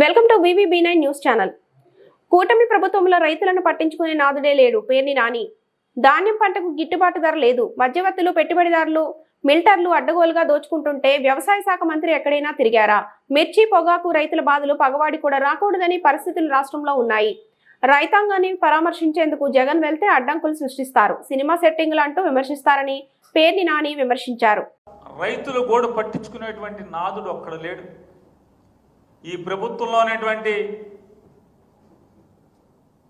Welcome to BVB nine news channel. కూటమి ప్రభుత్వంలో రైతులను పట్టించుకునే నాదుడే లేడు పేర్ని నాని. ధాన్యం పంటకు గిట్టుబాటు ధర లేదు మధ్యవర్తులు పెట్టుబడిదారులు మిల్టర్లు అడ్డగోలుగా దోచుకుంటుంటే వ్యవసాయ శాఖ మంత్రి ఎక్కడైనా తిరిగారా? మిర్చి పొగాకు రైతుల బాధలు పగవాడి కూడా రాకూడదని పరిస్థితులు రాష్ట్రంలో ఉన్నాయి. రైతాంగాన్ని పరామర్శించేందుకు జగన్ వెళ్తే అడ్డంకులు సృష్టిస్తారు. సినిమా సెట్టింగ్లు అంటూ విమర్శిస్తారని పేర్ని నాని విమర్శించారు. రైతులు గోడు పట్టించుకునేటువంటి నాదుడు ఒక్కడ లేడు. ఈ ప్రభుత్వంలో ఉన్నటువంటి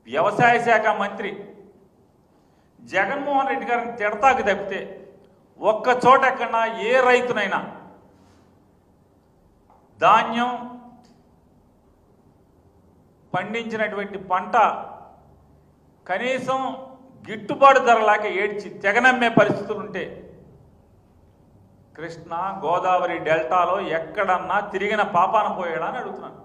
వ్యవసాయ శాఖ మంత్రి జగన్మోహన్ రెడ్డి గారిని తిడతాకు తప్పితే ఒక్క చోట ఎక్కడన్నా ఏ రైతునైనా ధాన్యం పండించినటువంటి పంట కనీసం గిట్టుబాటు ధరలాగా ఏడ్చి తెగనమ్మే పరిస్థితులు ఉంటే కృష్ణ గోదావరి డెల్టాలో ఎక్కడన్నా తిరిగిన పాపాన పోయాడా అని అడుగుతున్నాను.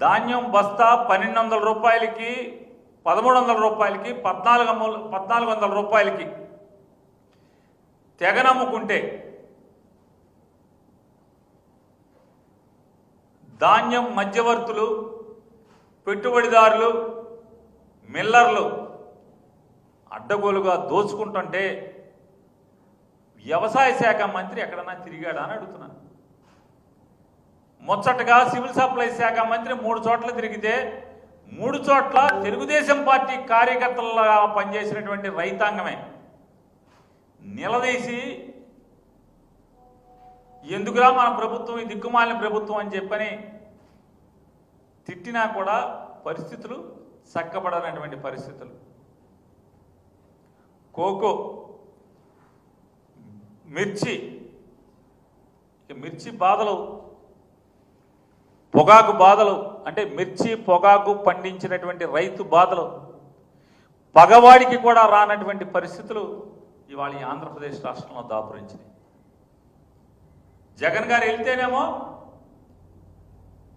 ధాన్యం బస్తా పన్నెండు వందల రూపాయలకి పదమూడు వందల రూపాయలకి పద్నాలుగు పద్నాలుగు వందల రూపాయలకి తెగనమ్ముకుంటే ధాన్యం మధ్యవర్తులు పెట్టుబడిదారులు మిల్లర్లు అడ్డగోలుగా దోచుకుంటుంటే వ్యవసాయ శాఖ మంత్రి ఎక్కడన్నా తిరిగాడా అని అడుగుతున్నాను. ముచ్చటగా సివిల్ సప్లై శాఖ మంత్రి మూడు చోట్ల తిరిగితే మూడు చోట్ల తెలుగుదేశం పార్టీ కార్యకర్తలుగా పనిచేసినటువంటి రైతాంగమే. నిలదీసి ఎందుకురా మన ప్రభుత్వం ఈ దిక్కుమాలిన ప్రభుత్వం అని చెప్పని తిట్టినా కూడా పరిస్థితులు చక్కబడనటువంటి పరిస్థితులు. కోకో మిర్చి. ఇక మిర్చి బాధలు. పొగాకు బాధలు. అంటే మిర్చి పొగాకు పండించినటువంటి రైతు బాధలు. పగవాడికి కూడా రానటువంటి పరిస్థితులు ఇవాళ ఈ ఆంధ్రప్రదేశ్ రాష్ట్రంలో దాపురించినాయి. జగన్ గారు వెళ్తేనేమో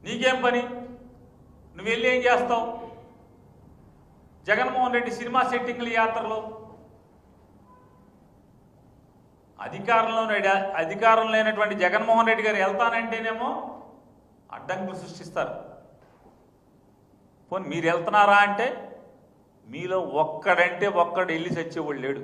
నీకేం పని? నువ్వు వెళ్ళి ఏం చేస్తావు? జగన్మోహన్ రెడ్డి సినిమా సెట్టింగ్ల యాత్రలో. అధికారంలో అధికారం లేనటువంటి జగన్మోహన్ రెడ్డి గారు వెళ్తానంటేనేమో అడ్డంకులు సృష్టిస్తారు. పోనీ మీరు వెళ్తున్నారా అంటే మీలో ఒక్కడంటే ఒక్కడు వెళ్ళి చచ్చేవాళ్ళు లేడు.